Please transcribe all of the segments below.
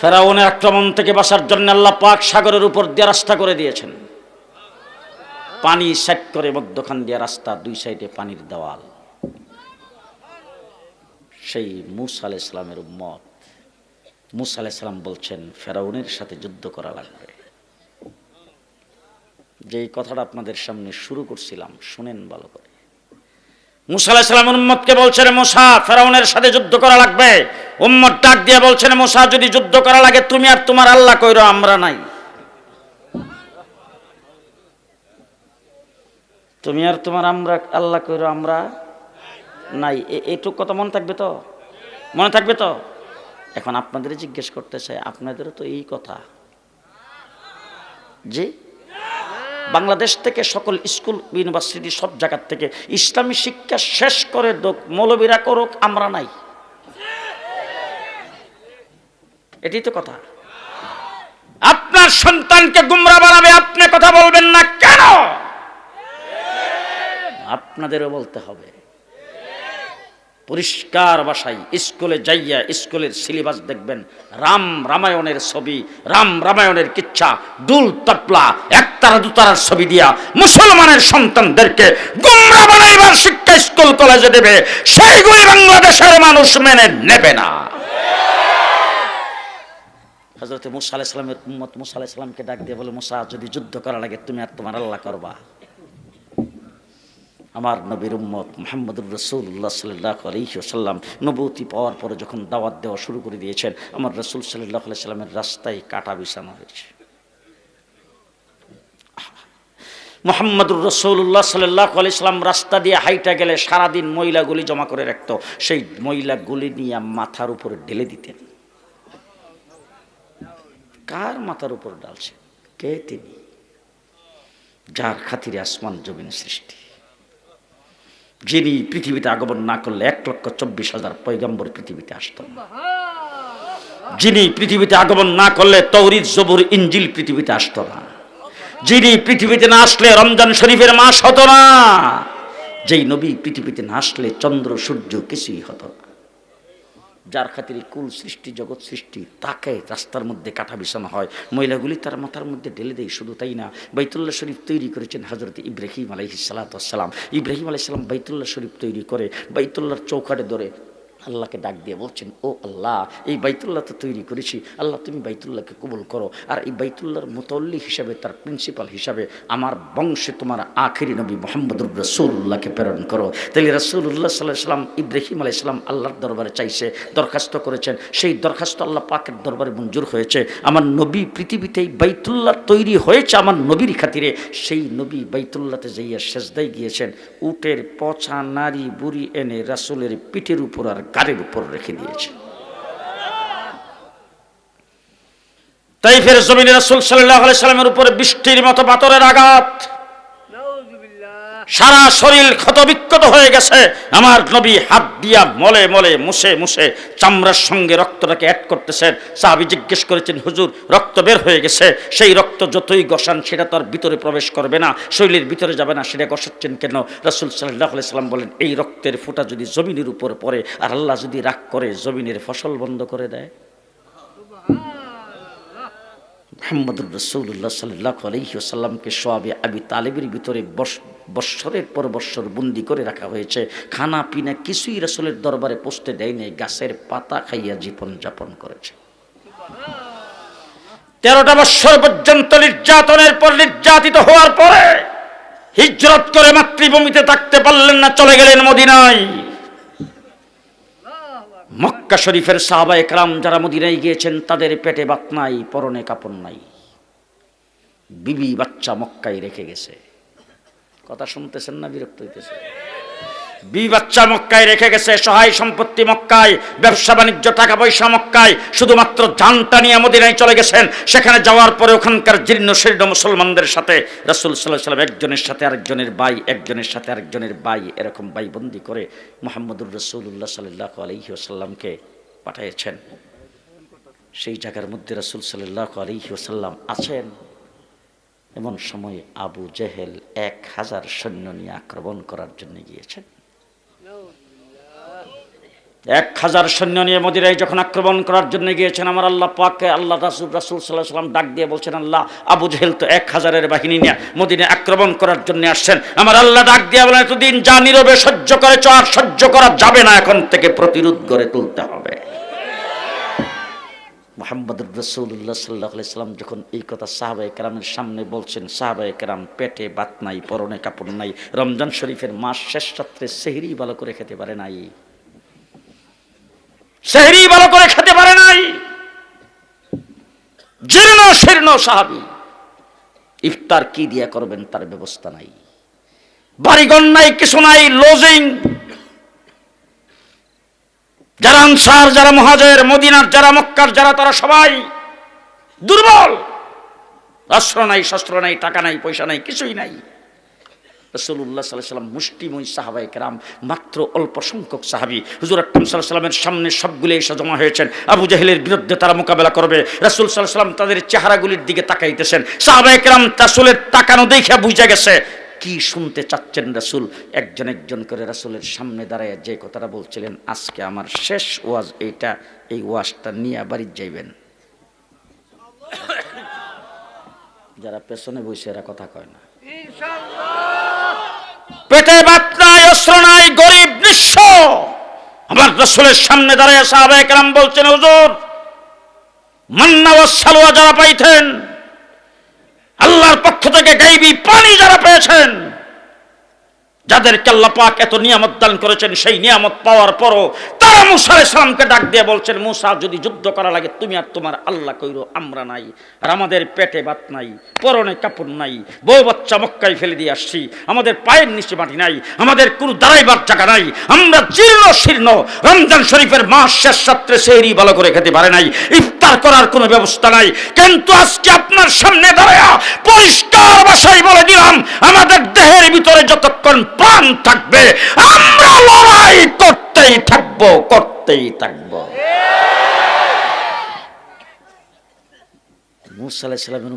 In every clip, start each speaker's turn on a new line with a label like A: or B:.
A: ফেরাউনের আক্রমণ থেকে বাঁচার জন্য আল্লাহ পাক সাগরের উপর দিয়ে রাস্তা করে দিয়েছেন। পানি সেট করে মধ্যখান দিয়ে রাস্তা, দুই সাইডে পানির দেওয়াল। সেই মুসা আলাহ ইসলামের উম্মত। মুসা আলাহ ইসলাম বলছেন, ফেরাউনের সাথে যুদ্ধ করা লাগবে। যে কথাটা আপনাদের সামনে শুরু করছিলাম, শুনেন ভালো করে। মুসা আলাহ ইসলামের উম্মতকে বলছেন মুসা, ফেরাউনের সাথে যুদ্ধ করা লাগবে। উম্মত ডাক দিয়ে বলছেন মুসা, যদি যুদ্ধ করা লাগে তুমি আর তোমার আল্লাহ কইরো, আমরা নাই। তুমি আর তোমার আমরা, আল্লাহ কইরো, আমরা নাই। এইটুক কথা মনে থাকবে তো? মনে থাকবে তো? এখন আপনাদের জিজ্ঞেস করতে চাই আপনাদেরও তো এই কথা। জি? বাংলাদেশ থেকে সকল স্কুল, ইউনিভার্সিটি, সব জায়গার থেকে ইসলামী শিক্ষা শেষ করে দোক, মৌলবীরা করুক, আমরা নাই। এটাই তো কথা। আপনার সন্তানকে গুমরা বানাবে, আপনি কথা বলবেন না কেন? আপনাদেরও বলতে হবে। পরিষ্কার বাসায়, স্কুলে যাইয়া স্কুলের সিলেবাস দেখবেন। রাম রামায়ণের ছবি, রাম রামায়ণের কিচ্ছা, দুল তপলা, একতারা দুতারার ছবি দিয়া মুসলমানের সন্তানদেরকে গুমরা বানাইবার শিক্ষা স্কুল কলেজে দেবে। সেইগুলি বাংলাদেশের মানুষ মেনে নেবে না। হজরত মুসা আলাইসালামের উম্মত মুসা আলাইসালামকে ডাক দিয়ে বলে, মুসা, যদি যুদ্ধ করা লাগে তুমি আর তোমার আল্লাহ করবা। আমার নবীর উম্মত মোহাম্মদুর রসুল্লাহ সাল্লাহ আলহিসাল্লাম নবতী পাওয়ার পরে যখন দাওয়াত দেওয়া শুরু করে দিয়েছেন, আমার রসুল সাল্লাহ সাল্লামের রাস্তায় কাটা বিছানো হয়েছে। মোহাম্মদুর রসুল্লাহ সাল্লাহ আলাইসাল্লাম রাস্তা দিয়ে হাইটা গেলে সারাদিন মহিলাগুলি জমা করে রাখতো। সেই মহিলাগুলি নিয়ে মাথার উপরে ঢেলে দিতেন। কার মাথার উপর ডালছে কে তিনি? যার খাতিরে আসমান জমিন সৃষ্টি। যিনি পৃথিবীতে আগমন না করলে এক লক্ষ চব্বিশ হাজার পৈগম্বর পৃথিবীতে আসত যিনি পৃথিবীতে আগমন না করলে তৌরিদ জবুর ইঞ্জিল পৃথিবীতে আসত না। যিনি পৃথিবীতে না আসলে রমজান শরীফের মাস হতো না। যেই নবী পৃথিবীতে না আসলে চন্দ্র, সূর্য কিছুই হতো না। যার খাতিরে কুল সৃষ্টি, জগৎ সৃষ্টি, তাকে রাস্তার মধ্যে কাটা বিছানো হয়। মহিলাগুলি তার মাথার মধ্যে ঢেলে দেয়, শুধু তাই না, বাইতুল্লাহ শরীফ তৈরি করেছেন হজরত ইব্রাহিম আলাইহি সালাতাম ইব্রাহিম আলাইসালাম বাইতুল্লাহ শরীফ তৈরি করে, বাইতুল্লাহর চৌকাটে ধরে আল্লাহকে ডাক দিয়ে বলছেন, ও আল্লাহ, এই বাইতুল্লাহ তো তৈরি করেছি। আল্লাহ, তুমি বাইতুল্লাহকে কবুল করো। আর এই বাইতুল্লাহর মুতল্লি হিসাবে, তার প্রিন্সিপাল হিসাবে আমার বংশে তোমার আখেরি নবী মোহাম্মদুর রসুল্লাহকে প্রেরণ করো। তাহলে রসুল্লাহ সাল্লাহ সাল্লাম, ইব্রাহিম আলাইসালাম আল্লাহর দরবারে চাইছে, দরখাস্ত করেছেন। সেই দরখাস্ত আল্লাহ পাকের দরবারে মঞ্জুর হয়েছে। আমার নবী পৃথিবীতে এই বাইতুল্লাহ তৈরি হয়েছে আমার নবীর খাতিরে। সেই নবী বাইতুল্লাতে যাইয়া সেজদাই গিয়েছেন। উটের পচা নারী বুড়ি এনে রাসুলের পিঠের উপর আর গাড়ির উপর রেখে দিয়েছে। তাইফের জমিনে রাসুল সাল্লাহ সাল্লামের উপরে বৃষ্টির মতো পাথরের আঘাত সারা শরীর ক্ষতবিক্ষত হয়ে গেছে। আমার নবী হাত দিয়া মলে মলে, মুছে মুছে চামড়ার সঙ্গে রক্তটাকে অ্যাড করতেছেন। সাহাবি জিজ্ঞেস করেছেন, হুজুর, রক্ত বের হয়ে গেছে। সেই রক্ত যতই গসান, সেটা তো আর ভিতরে প্রবেশ করবে না, শরীরের ভিতরে যাবে না, সেটা গসাচ্ছেন কেন? রাসুল সাল্লাহ সাল্লাম বলেন, এই রক্তের ফোঁটা যদি জমিনের উপর পড়ে, আর আল্লাহ যদি রাগ করে, জমিনের ফসল বন্ধ করে দেয়? মোহাম্মদুর রসৌল্লাহ সাল্লাহ আলহিসাল্লামকে সোয়াবে আবি তালেবের ভিতরে বৎসরের পর বৎসর বন্দি করে রাখা হয়েছে। খানা পিনা কিছুই রসুলের দরবারে দেয় নাই, গাছের পাতা খাইয়া জীবন যাপন করেছে। তেরোটা বৎসর পর্যন্ত নির্যাতনের পর নির্যাতিত হওয়ার পরে হিজরত করে মাতৃভূমিতে থাকতে পারলেন না, চলে গেলেন মদিনায়। মক্কা শরীফের সাহাবা একরাম যারা মদিনায় গিয়েছেন, তাদের পেটে বাত নাই, পরনে কাপড় নাই। বিবি বাচ্চা মক্কায় রেখে গেছে। কথা শুনতেছেন না, বিরক্ত হইতেছে? বিবি বাচ্চা মক্কায় রেখে গেছে, সহায় সম্পত্তি মক্কায়, ব্যবসা বাণিজ্য, টাকা পয়সা মক্কায়, শুধুমাত্র জানটা নিয়ে মদিনায় চলে গেছেন। সেখানে যাওয়ার পরে ওখানকার জীর্ণ শীর্ণ মুসলমানদের সাথে রাসুল সাল্লাহ সাল্লাম একজনের সাথে আরেকজনের ভাই, একজনের সাথে আরেকজনের ভাই এরকম ভাই বন্দি করে মোহাম্মদুর রসুল্লাহ সাল্লাহ আলহি আসাল্লামকে পাঠিয়েছেন সেই জায়গার মধ্যে রাসুল সাল্লাহ আলহি আসাল্লাম আছেন। এমন সময় আবু জেহেল এক হাজার সৈন্য নিয়ে আক্রমণ করার জন্য গিয়েছেন। এক হাজার সৈন্য নিয়ে মদিরায় যখন আক্রমণ করার জন্য গিয়েছেন, আমার আল্লাহ পাককে আল্লাহ রাসুল রাসুল সাল্লাহ সাল্লাম ডাক দিয়ে বলছেন, আল্লাহ, আবু জেহেল তো এক হাজারের বাহিনী নিয়ে মদিনায় আক্রমণ করার জন্য আসছেন। আমার আল্লাহ ডাক দিয়ে বলেন, এতদিন যা নীরবে সহ্য করেছ, আর সহ্য করা যাবে না, এখন থেকে প্রতিরোধ করে তুলতে হবে। মোহাম্মদ রসুল্লাহ সাল্লাহ সাল্লাম যখন এই কথা সাহাবাই কেরামের সামনে বলছেন সাহাবাই কেরাম পেটে বাত নাই, পরনে কাপড় নাই, রমজান শরীফের মাস শেষ রাত্রে সেহরি ভালো করে খেতে পারে নাই। সেহরি ভালো করে খেতে পারে নাই। জীর্ণ শীর্ণ সাহাবি ইফতার কি দিয়া করবেন তার ব্যবস্থা নাই। বাড়িগণ নাই, কিছু নাই লজিং যারা আনসার, যারা মহাজের, মদিনার, যারা মক্কার, যারা তারা সবাই দুর্বল। অস্ত্র নাই, শস্ত্র নাই, টাকা নাই, পয়সা নাই, কিছুই নাই। রসুল্লাহ সাল্লাহ সাল্লাম মুষ্টিময় সাহাবাই কেরাম, মাত্র অল্প সংখ্যক সাহাবি। হুজুর আকরম সাল্লাহ সাল্লামের সামনে সবগুলি এসে জমা হয়েছেন। আবু জাহিলের বিরুদ্ধে তারা মোকাবেলা করবে। রাসুল সাল্লাহ সাল্লাম তাদের চেহারাগুলির দিকে তাকাইতেছেন। সাহাবাই কেরাম রাসুলের তাকানো দেখে বুঝে গেছে, কি শুনতে চাচ্ছেন রাসুল? একজন একজন করে রাসুলের সামনে দাঁড়ায় যে কথাটা বলছিলেন, আজকে আমার শেষ ওয়াজ এইটা, এই ওয়াজটা নিয়ে বাড়ির যাইবেন। যারা পেছনে বসে এরা কথা কয় না। পেটে ভাত নাই অস্ত্র নাই গরিব, নিঃস্ব। আমার রসুলের সামনে দাঁড়ায় সাহাবে কেরাম বলছেন, হুজুর, মান্না ও সালোয়া যারা পাইতেন, আল্লাহর পক্ষ থেকে গাইবি পানি যারা পেয়েছেন যাদেরকে আল্লাহ পাক এত নিয়ামত দান করেছেন, সেই নিয়ামত পাওয়ার পরও তারা মুসা ইসলামকে ডাক দিয়ে বলছেন, মুসা, যদি যুদ্ধ করা লাগে, তুমি আর তোমার আল্লাহ কইরো, আমরা নাই, আর আমাদের পেটে ভাত নাই, পরনে কাপড় নাই, বউ বাচ্চা মক্কায় ফেলে দিয়ে আসছি, আমাদের পায়ের নিচে মাটি নাই, আমাদের কোনো দাঁড়াইবার জায়গা নাই, আমরা জীর্ণ শীর্ণ রমজান শরীফের মাস শেষ রাত্রে সেহরি ভালো করে খেতে পারে নাই ইফতার করার কোনো ব্যবস্থা নাই। কিন্তু আজকে আপনার সামনে দাঁড়ায়া পরিষ্কার ভাষায় বলে দিলাম, আমাদের দেহের ভিতরে যতক্ষণ প্রাণ থাকবে, আমরা লড়াই করতেই থাকব করতেই থাকব।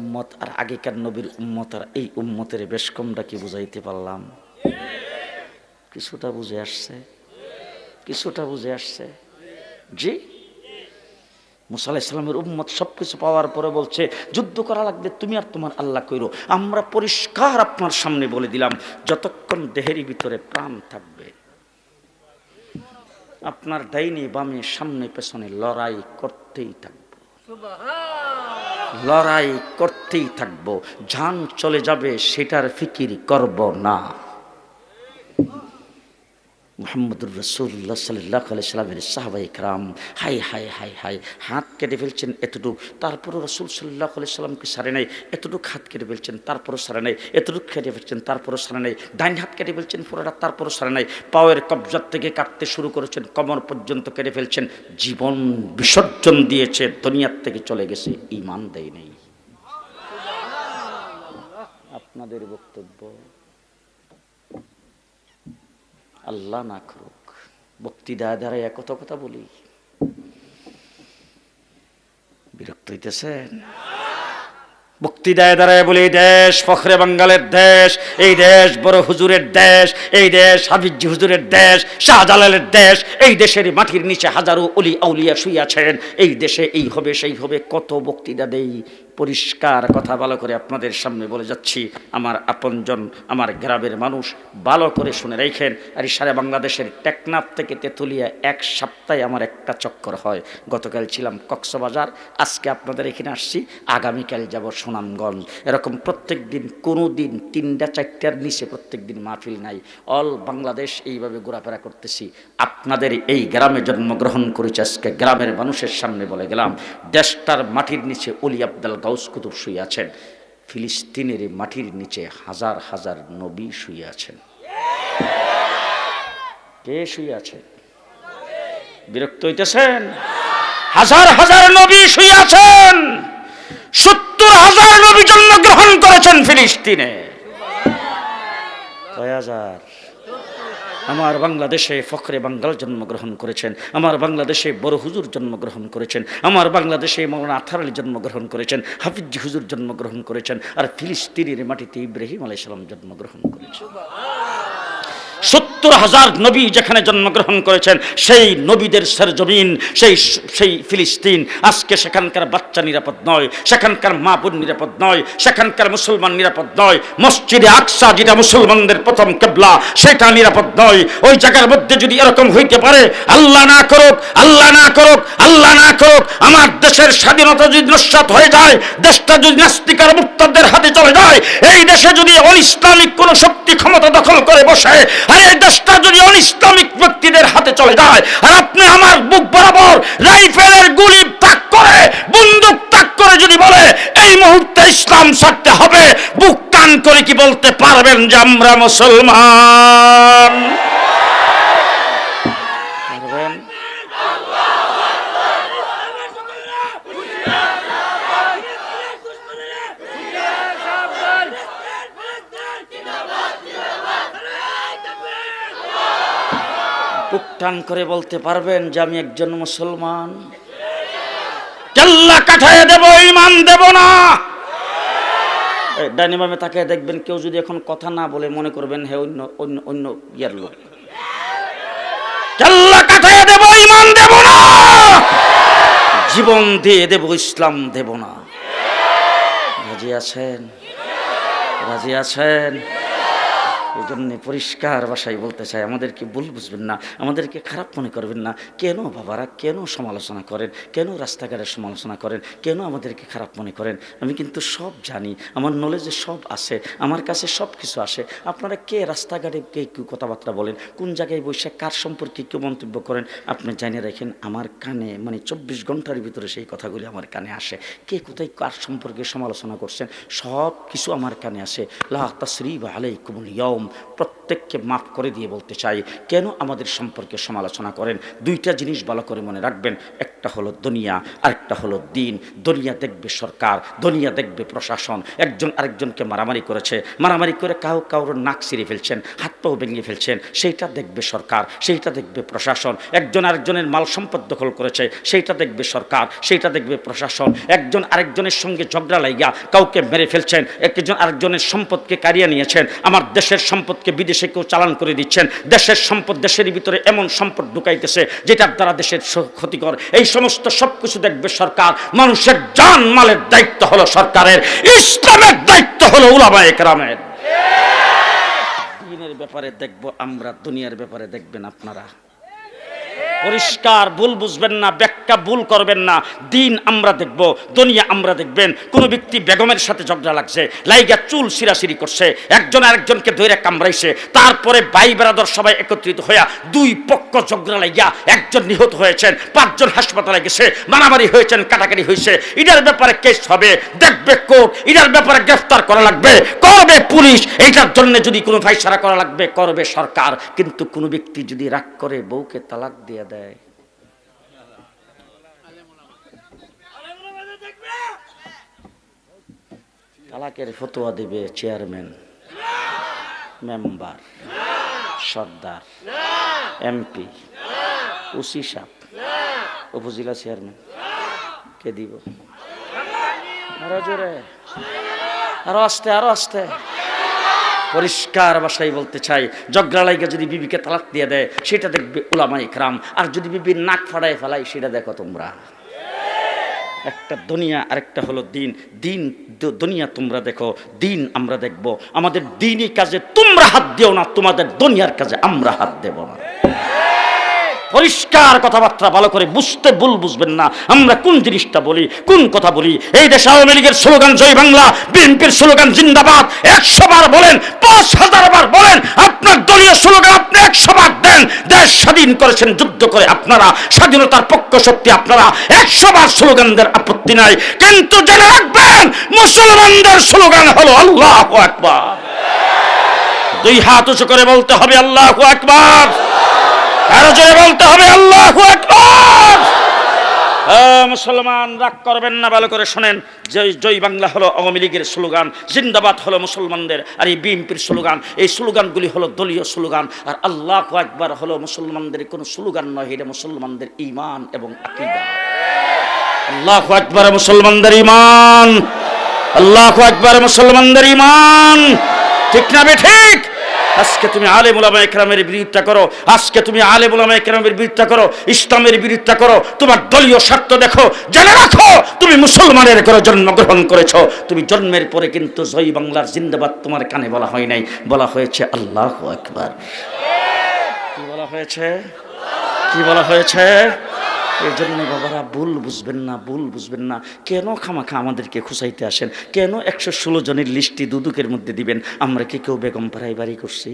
A: উম্মত আর আগেকার নবীর উম্মত আর এই উম্মতের বেশ কমটা কি বুঝাইতে পারলাম? কিছুটা বুঝে আসছে। কিছুটা বুঝে আসছে। জি? মুসা ইসলামের উম্মত সব কিছু পাওয়ার পরে বলছে যুদ্ধ করা লাগবে তুমি আর তোমার আল্লাহ কইরো। আমরা পরিষ্কার আপনার সামনে বলে দিলাম যতক্ষণ দেহেরই ভিতরে প্রাণ থাকবে। আপনার ডাইনি বামে সামনে পেছনে লড়াই করতেই থাকব। লড়াই করতেই থাকব। যান চলে যাবে সেটার ফিকির করব না। মোহাম্মদুর রসুল্লাহ সাল্লাহ সাল্লামের সাহাবাই ইকরাম হাই হাই হাই হাই হাত কেটে ফেলছেন এতটুক। তারপরও রসুল সাল্লাহ সাল্লামকে সারে নাই? এতটুক হাত কেটে ফেলছেন, তারপরও সারে নাই। এতটুক কেটে ফেলছেন, তারপরও সারে নাই। ডাইন হাত কেটে ফেলছেন পুরোটা তারপরও সারে নাই। পাওয়ের কবজার থেকে কাটতে শুরু করেছেন কমর পর্যন্ত কেটে ফেলছেন। জীবন বিসর্জন দিয়েছে, দুনিয়ার থেকে চলে গেছে ইমান দেয় নেই। আপনাদের বক্তব্য আল্লাহ না করুক। বক্তৃতা দ্বারা কত কথা বলি। বিরক্ত হইতেছেন? বক্তৃতায় দ্বারায় বলি দেশ ফখরে বাঙ্গালের দেশ, এই দেশ বড় হুজুরের দেশ, এই দেশ হাফিজি হুজুরের দেশ, শাহজালালের দেশ, এই দেশের মাটির নিচে হাজারো অলি আউলিয়া শুইয়াছেন এই দেশে এই হবে, সেই হবে। কত বক্তৃতা দেই পরিষ্কার কথা ভালো করে আপনাদের সামনে বলে যাচ্ছি। আমার আপনজন, আমার গ্রামের মানুষ ভালো করে শুনে রেখেন। আর সারা বাংলাদেশের টেকনাফ থেকে তেঁতুলিয়া এক সপ্তাহে আমার একটা চক্কর হয়। গতকাল ছিলাম কক্সবাজার, আজকে আপনাদের এখানে আসছি। আগামীকাল যাব সুনামগঞ্জ। এরকম প্রত্যেক দিন কোনো দিন তিনটা, চারটার নিচে প্রত্যেক দিন মাহফিল নাই। অল বাংলাদেশ এইভাবে ঘোরাফেরা করতেছি। আপনাদের এই গ্রামে জন্মগ্রহণ করেছে, আজকে গ্রামের মানুষের সামনে বলে গেলাম। দেশটার মাটির নিচে অলি আবদাল গাউস কুতুব শুয়ে আছেন ফিলিস্তিনের মাটির নিচে হাজার হাজার নবী শুয়ে আছেন কে শুয়ে আছে বিরক্ত হইতেছেন? হাজার হাজার নবী শুয়ে আছেন সত্তর হাজার নবী জন্মগ্রহণ করেছেন ফিলিস্তিনে। কয় হাজার? আমার বাংলাদেশে ফখরে বাঙ্গাল জন্মগ্রহণ করেছেন, আমার বাংলাদেশে বড় হুজুর জন্মগ্রহণ করেছেন, আমার বাংলাদেশে মৌলানা আথার আলী জন্মগ্রহণ করেছেন, হাফিজ হুজুর জন্মগ্রহণ করেছেন, আর ফিলিস্তিনের মাটিতে ইব্রাহিম আলাইসালাম জন্মগ্রহণ করেছেন। সত্তর হাজার নবী যেখানে জন্মগ্রহণ করেছেন, সেই নবীদের জমিন, সেই সেই ফিলিস্তিন। আজকে সেখানকার বাচ্চা নিরাপদ নয়, সেখানকার মা বোন নিরাপদ নয়, সেখানকার মুসলমান নিরাপদ নয়। মসজিদে আকসা, যেটা মুসলমানদের প্রথম কেবলা, সেটা নিরাপদ নয়। ওই জায়গার মধ্যে যদি এরকম হইতে পারে, আল্লাহ না করুক, আল্লাহ না করুক, আল্লাহ না করুক, আমার দেশের স্বাধীনতা যদি নস্বাত হয়ে যায়, দেশটা যদি নাস্তিকার মুক্তদের হাতে চলে যায়, এই দেশে যদি অনিসলামিক কোন শক্তি ক্ষমতা দখল করে বসে আর এই দেশটা যদি অনিসলামিক ব্যক্তিদের হাতে চলে যায়, আর আপনি আমার বুক বরাবর রাইফেলের গুলি তাক করে, বন্দুক তাক করে যদি বলে, এই মুহূর্তে ইসলাম ছাড়তে হবে, বুক টান করে কি বলতে পারবেন যে আমরা মুসলমান পারবেন বুক টান করে বলতে পারবেন যে আমি একজন মুসলমান? কেল্লা কাঠায় দেব, ইমান দেব না। ডাইনিমামে তাকে দেখবেন কেউ যদি এখন কথা না বলে মনে করবেন হে অন্য অন্য অন্য ইয়ার লোক। কেল্লা কাঠায় দেব, ইমান দেব না। জীবন দিয়ে দেব, ইসলাম দেব না। রাজি আছেন? রাজি আছেন? এই জন্যে পরিষ্কার ভাষায় বলতে চাই, আমাদেরকে ভুল বুঝবেন না, আমাদেরকে খারাপ মনে করবেন না। কেন বাবারা, কেন সমালোচনা করেন? কেন রাস্তাঘাটের সমালোচনা করেন? কেন আমাদেরকে খারাপ মনে করেন? আমি কিন্তু সব জানি, আমার নলেজে সব আছে, আমার কাছে সব কিছু আসে আপনারা কে রাস্তাঘাটে কে কেউ কথাবার্তা বলেন? কোন জায়গায় বসে কার সম্পর্কে কেউ মন্তব্য করেন? আপনি জানিয়ে রাখেন, আমার কানে মানে চব্বিশ ঘণ্টার ভিতরে সেই কথাগুলি আমার কানে আসে। কে কোথায় কার সম্পর্কে সমালোচনা করছেন? সব কিছু আমার কানে আসে। লা তাসরিব আলাইকুমুল ইয়ম প্রত্যেককে মাফ করে দিয়ে বলতে চাই। কেন আমাদের সম্পর্কে সমালোচনা করেন? দুইটা জিনিস ভালো করে মনে রাখবেন। একটা হলো দুনিয়া, আরেকটা হলো দিন। দুনিয়া দেখবে সরকার, দুনিয়া দেখবে প্রশাসন। একজন আরেকজনকে মারামারি করেছে। মারামারি করে কাউ কাউর নাক ছিঁড়ে ফেলছেন, হাত পাও ভেঙে ফেলছেন। সেইটা দেখবে সরকার, সেইটা দেখবে প্রশাসন। একজন আরেকজনের মাল সম্পদ দখল করেছে, সেইটা দেখবে সরকার, সেইটা দেখবে প্রশাসন। একজন আরেকজনের সঙ্গে ঝগড়া লাইগা, কাউকে মেরে ফেলছেন। একজন আরেকজনের সম্পদকে কারিয়ে নিয়েছেন। আমার দেশের সম্পদকে বিদেশে কেউ চালান করে দিচ্ছেন। দেশের সম্পদ দেশের ভিতরে এমন সম্পদ ঢুকাইতেছে, যেটার দ্বারা দেশের ক্ষতিকর। এই সমস্ত সবকিছু দেখবে সরকার। মানুষের জান মালের দায়িত্ব হলো সরকারের, ইসলামের দায়িত্ব হলো উলামা একরামের দিনের ব্যাপারে দেখব, আমরা দুনিয়ার ব্যাপারে দেখবেন আপনারা। পরিষ্কার, ভুল বুঝবেন না, ব্যাখ্যা ভুল করবেন না। দিন আমরা দেখব, দুনিয়া আমরা দেখবেন। কোন ব্যক্তি বেগমের সাথে ঝগড়া লাগছে, লাইগা চুল সিরাসিরি করছে, একজন আরেকজনকে ধরে কামড়াইছে, তারপরে ভাই বেড়াদর সবাই একত্রিত হইয়া দুই পক্ষ ঝগড়া লাইগা একজন নিহত হয়েছেন, পাঁচজন হাসপাতালে গেছে, মারামারি হয়েছেন, কাটাকাটি হয়েছে এটার ব্যাপারে কেস হবে, দেখবে কোর্ট এটার ব্যাপারে গ্রেফতার করা লাগবে, করবে পুলিশ। এইটার জন্য যদি কোনো ফাইসারা করা লাগবে, করবে সরকার। কিন্তু কোনো ব্যক্তি যদি রাগ করে বউকে তালাক দিয়ে দেয় তালাকের ফতোয়া দিবে চেয়ারম্যান, মেম্বার, সর্দার, এমপি উসি সাপ উপজেলা চেয়ারম্যান, কে দিব? আরও জোরে। আরও আস্তে আরও আস্তে। পরিষ্কার ভাষায় বলতে চাই। জগরালাইকে যদি বিবিকে তালাক দিয়ে দেয়, সেটা দেখবে ওলামাই ক্রাম আর যদি বিবির নাক ফাড়ায় ফেলায়, সেটা দেখো তোমরা। একটা দুনিয়া, আরেকটা হলো দিন। দিন দুনিয়া তোমরা দেখো, দিন আমরা দেখব। আমাদের দিনই কাজে তোমরা হাত দিও না, তোমাদের দুনিয়ার কাজে আমরা হাত দেব না। পরিষ্কার কথাবার্তা ভালো করে বুঝতে ভুল বুঝবেন না। আমরা কোন জিনিসটা বলি, কোন কথা বলি? এই দেশে আওয়ামী লীগের স্লোগান জয় বাংলা, বিএনপির স্লোগান জিন্দাবাদ, একশো বার বলেন, পাঁচ হাজার বার বলেন, আপনার দলীয় স্লোগান আপনি একশো বার দেন। দেশ স্বাধীন করেছেন যুদ্ধ করে আপনারা, স্বাধীনতার পক্ষ শক্তি আপনারা, একশো বার স্লোগানদের আপত্তি নাই। কিন্তু জেনে রাখবেন, মুসলমানদের স্লোগান হলো আল্লাহ একবার দুই হাত উঁচু করে বলতে হবে, আল্লাহ আকবার। আরও জোরে বলতে হবে, আল্লাহ আকবার! মুসলমান, রাগ করবেন না, ভালো করে শোনেন। জয় জয় বাংলা হলো আওয়ামী লীগের স্লোগান, জিন্দাবাদ হলো মুসলমানদের আর এই বিএনপির স্লোগান। এই স্লোগানগুলি হলো দলীয় স্লোগান, আর আল্লাহ একবার হলো মুসলমানদের কোনো স্লোগান নয়, এটা মুসলমানদের ইমান এবং আকিদা। আল্লাহ একবার মুসলমানদের ইমান আল্লাহ একবার মুসলমানদের ইমান ঠিক না বে ঠিক আজকে তুমি আলেম উলামা একরামের বিরোধিতা করো, আজকে তুমি আলেম উলামা একরামের বিরোধিতা করো, ইসলামের বিরোধিতা করো, তোমার দলীয় স্বার্থ দেখো, জেনে রাখো, তুমি মুসলমানের ঘরে জন্মগ্রহণ করেছ, তুমি জন্মের পরে কিন্তু জয় বাংলার জিন্দাবাদ তোমার কানে বলা হয় নাই, বলা হয়েছে আল্লাহ একবার কি বলা হয়েছে? কি বলা হয়েছে? এই জন্য বাবারা ভুল বুঝবেন না, ভুল বুঝবেন না। কেন খামাখা আমাদেরকে খুঁচাইতে আসেন? কেন একশো ষোলো জনের লিস্টটি দুদুকের মধ্যে দিবেন? আমরা কি কেউ বেগম পাড়াই বাড়ি করছি?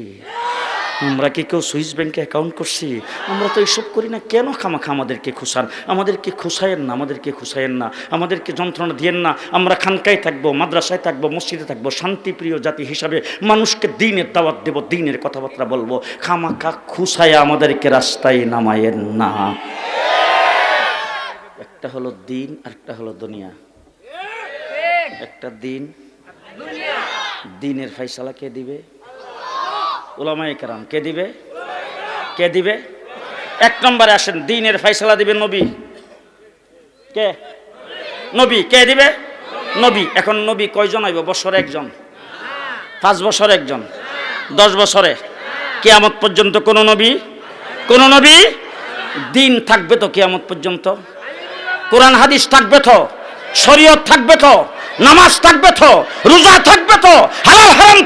A: আমরা কি কেউ সুইস ব্যাংকে অ্যাকাউন্ট করছি? আমরা তো এইসব করি না। কেন খামাখা আমাদেরকে খুশান আমাদেরকে খুশায়েন না, আমাদেরকে খুশায়েন না। আমাদেরকে যন্ত্রণা দিয়েন না। আমরা খানকায় থাকব, মাদ্রাসায় থাকব, মসজিদে থাকব, শান্তিপ্রিয় জাতি হিসাবে মানুষকে দিনের দাওয়াত দেব, দিনের কথাবার্তা বলব। খামাখা খুশায় আমাদেরকে রাস্তায় নামায়েন না। একটা হলো দিন আর একটা হলো দুনিয়া। একটা দিন, দিনের ফাইসালা কে দিবে? ওলামাই কেরাম, কে দিবে? কে দিবে? এক নম্বরে আসেন, দিনের ফাইসালা দিবে নবী। কে? নবী, কে দিবে? নবী। এখন নবী কয়জন আইব বছরে একজন। পাঁচ বছর একজন। দশ বছরে। কেয়ামত পর্যন্ত কোন নবী? কোন নবী? দিন থাকবে তো কেয়ামত পর্যন্ত। কোরআন হাদিস থাকবে তো, শরীয়ত থাকবে তো, নামাজ থাকবে তো, রোজা থাকবে তো হালাল হারাম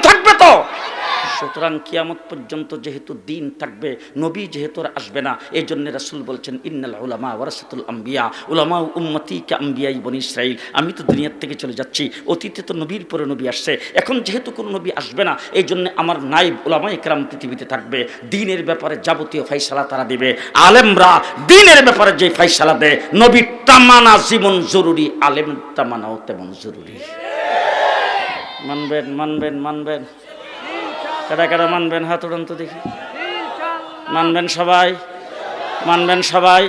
A: সুতরাং কিয়ামত পর্যন্ত যেহেতু দিন থাকবে, নবী যেহেতু আর আসবে না এই জন্য রাসুল বলছেন, ইন্নাল উলামা ওয়ারাসাতুল আম্বিয়া উলামা উম্মতি কে আম্বিয়াই বনি ইসরাইল আমি তো দুনিয়ার থেকে চলে যাচ্ছি, অতীতে তো নবীর পরে নবী আসছে, এখন যেহেতু কোনো নবী আসবে না এই জন্য আমার নাইব উলামা একরাম পৃথিবীতে থাকবে। দিনের ব্যাপারে যাবতীয় ফাইসালা তারা দেবে। আলেমরা দিনের ব্যাপারে যে ফাইসালা দেয় নবীর তামানা জীবন জরুরি, আলেম তামানাও তেমন জরুরি। মানবেন মানবেন মানবেন। কারা কারা মানবেন? হাত উড়ন্ত দেখি। মানবেন সবাই। মানবেন সবাই।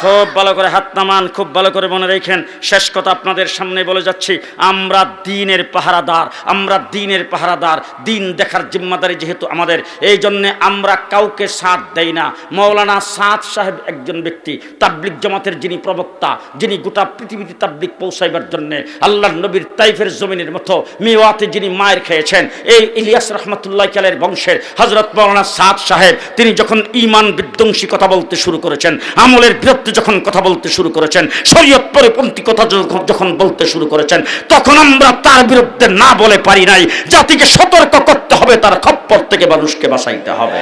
A: খুব ভালো করে হাত নামান, খুব ভালো করে মনে রেখেন। শেষ কথা আপনাদের সামনে বলে যাচ্ছি, আমরা দিনের পাহারাদার, আমরা দিনের পাহারাদার। দিন দেখার জিম্মাদারি যেহেতু আমাদের এই জন্যে আমরা কাউকে সাথ দেই না। মৌলানা সাদ সাহেব একজন ব্যক্তি তাবলিক জামাতের যিনি প্রবক্তা, যিনি গোটা পৃথিবীতে তাবলিক পৌঁছাইবার জন্যে আল্লাহ নবীর তাইফের জমিনের মতো মেওয়াতে যিনি মায়ের খেয়েছেন, এই ইলিয়াস রহমতুল্লাহ কালের বংশের হজরত মৌলানা সাদ সাহেব, তিনি যখন ইমান বিধ্বংসী কথা বলতে শুরু করেছেন, আমলের বিরুদ্ধে যখন কথা বলতে শুরু করেছেন শরীয়ত পরিপন্থী কথা যখন- বলতে শুরু করেছেন, তখন আমরা তার বিরুদ্ধে না বলে পারি নাই। জাতিকে সতর্ক করতে হবে, তার খপ্পর থেকে মানুষকে বাঁচাইতে হবে।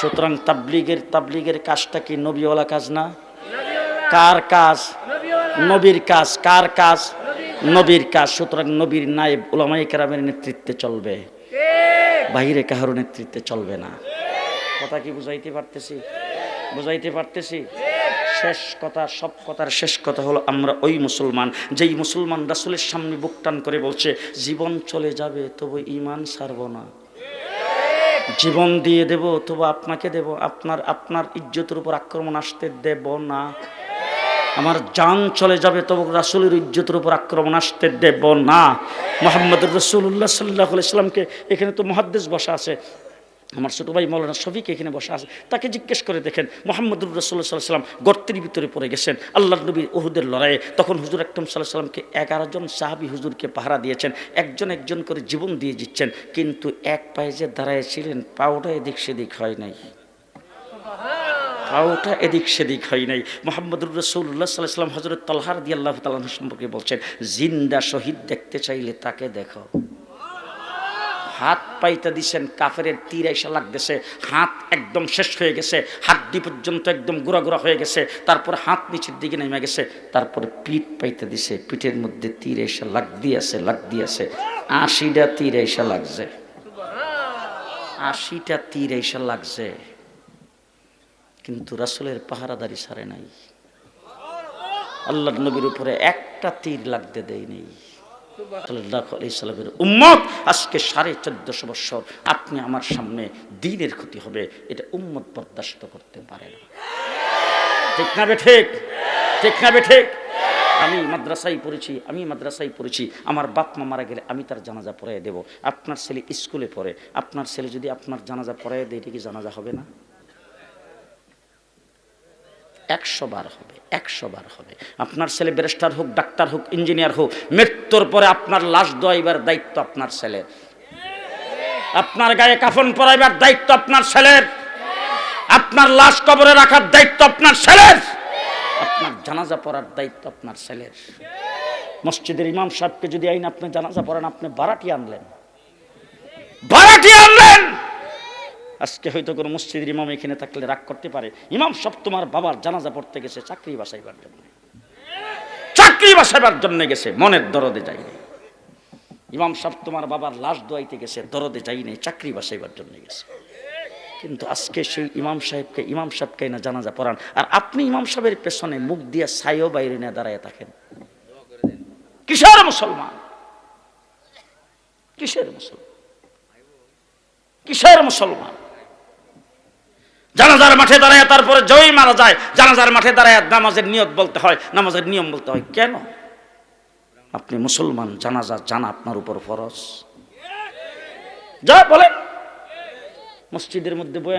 A: সুতরাং তাবলিগের তাবলিগের কাজটা কি নবীওয়ালা কাজ না? কার কাজ? নবীর কাজ। কার কাজ? নবীর কাজ। সুতরাং নবীর নায়েব ওলামাই কেরামের নেতৃত্বে চলবে। বাহিরে কাহারও নেতৃত্বে চলবে না। কথা কি বুঝাইতে পারতেছি? বুঝাইতে পারতেছি? শেষ কথা, সব কথার শেষ কথা হলো আমরা ওই মুসলমান। যেই মুসলমান রাসুলের সামনে বুক টান করে বলছে, জীবন চলে যাবে, তবু ইমান ছাড়ব না। জীবন দিয়ে দেব, তবু আপনাকে দেব। আপনার আপনার ইজ্জতের উপর আক্রমণ আসতে দেব না। আমার জান চলে যাবে, তবু রাসুলের ইজ্জতের উপর আক্রমণ আসতে দেব না। মোহাম্মদ রসুল্লাহ সাল্লাহ ইসলামকে এখানে তো মহাদ্দেশ বসা আছে। আমার ছোটো ভাই মৌলানা শফিক এখানে বসে আছে, তাকে জিজ্ঞেস করে দেখেন, মোহাম্মদুর রসুল্লাহ সাল্লাহ সাল্লাম গর্তের ভিতরে পড়ে গেছেন আল্লাহ নবীর ওহুদের লড়াইয়ে, তখন হুজুর আকরম সাল্লাহ সাল্লামকে এগারো জন সাহাবি হুজুরকে পাহারা দিয়েছেন, একজন একজন করে জীবন দিয়ে দিচ্ছেন, কিন্তু এক পায়ে যে দাঁড়াইছিলেন পাওটা এদিক সেদিক হয় নাই। পাওটা এদিক সেদিক হয় নাই। মোহাম্মদুর রসুল্লাহ সাল্লাহ সাল্লাম হজরত তলহার দিয়ে আল্লাহ তালাহ সম্পর্কে বলছেন, জিন্দা শহীদ দেখতে চাইলে তাকে দেখো। হাত পাইতে দিছেন কাফের তীর এসে লাগতেছে, হাত একদম শেষ হয়ে গেছে হাড্ডি পর্যন্ত একদম গুড়া গুড়া হয়ে গেছে, তারপর হাত নিচের দিকে নেমে গেছে, তারপরে পিঠ পাইতে দিছে, পিঠের মধ্যে তীর এসে লাগ দিয়েছে লাগ দিয়েছে আশিটা তীর এসে লাগছে। আশিটা তীর এসে লাগছে। কিন্তু রাসুলের পাহারাদারি সারে নাই। আল্লাহ নবীর উপরে একটা তীর লাগতে দেয় নেই। উম্মত আজকে সাড়ে চোদ্দশো বৎসর আপনি আমার সামনে দিনের ক্ষতি হবে, এটা উম্মত বরদাস্ত করতে পারে না। ঠিক না বে ঠিক? ঠিক না বে ঠিক? আমি মাদ্রাসায় পড়েছি, আমি মাদ্রাসায় পড়েছি, আমার বাপ মা মারা গেলে আমি তার জানাজা পড়াই দেব। আপনার ছেলে স্কুলে পড়ে, আপনার ছেলে যদি আপনার জানাজা পড়াই দেয়, এটা কি জানাজা হবে না? একশো বার হবে, একশো বার হবে। আপনার ছেলে ব্যারিস্টার হোক ডাক্তার হোক ইঞ্জিনিয়ার হোক, মৃত্যুর পরে আপনার লাশ দোয়াইবার দায়িত্ব আপনার ছেলে। আপনার গায়ে কাফন পরাইবার দায়িত্ব আপনার ছেলের। আপনার লাশ কবরে রাখার দায়িত্ব আপনার ছেলের। আপনার জানাজা পড়ার দায়িত্ব আপনার ছেলের। মসজিদের ইমাম সাহেবকে যদি আইন আপনি জানাজা পড়েন, আপনি বারাটি আনলেন। বারাটি আনলেন! আজকে হয়তো কোনো মসজিদের ইমাম এখানে থাকলে রাগ করতে পারে। ইমাম সব তোমার বাবার জানাজা পড়তে গেছে, চাকরি বাসাইবার জন্য। চাকরি বাসাইবার জন্য গেছে, মনের দরদে যায়নি ইমাম সাহেব তোমার বাবার লাশ দোয়াইতে গেছে, দরদে যায়নি চাকরি বাসাইবার জন্য গেছে। কিন্তু আজকে সেই ইমাম সাহেবকে ইমাম সাহেবকে না জানাজা পড়ান। আর আপনি ইমাম সাহেবের পেছনে মুখ দিয়ে ছাইও বাইরে নিয়ে দাঁড়ায় থাকেন। কিসের মুসলমান? কিসের মুসলমান? কিসের মুসলমান? জানাজার মাঠে দাঁড়ায় তারপরে জয়ই মারা যায়, জানাজার মাঠে দাঁড়ায় নামাজের নিয়ত বলতে হয়, নামাজের নিয়ম বলতে হয়, কেন? আপনি মুসলমান, জানাজা জানা আপনার উপর ফরজ। যা বলেন। মসজিদের মধ্যে বয়ান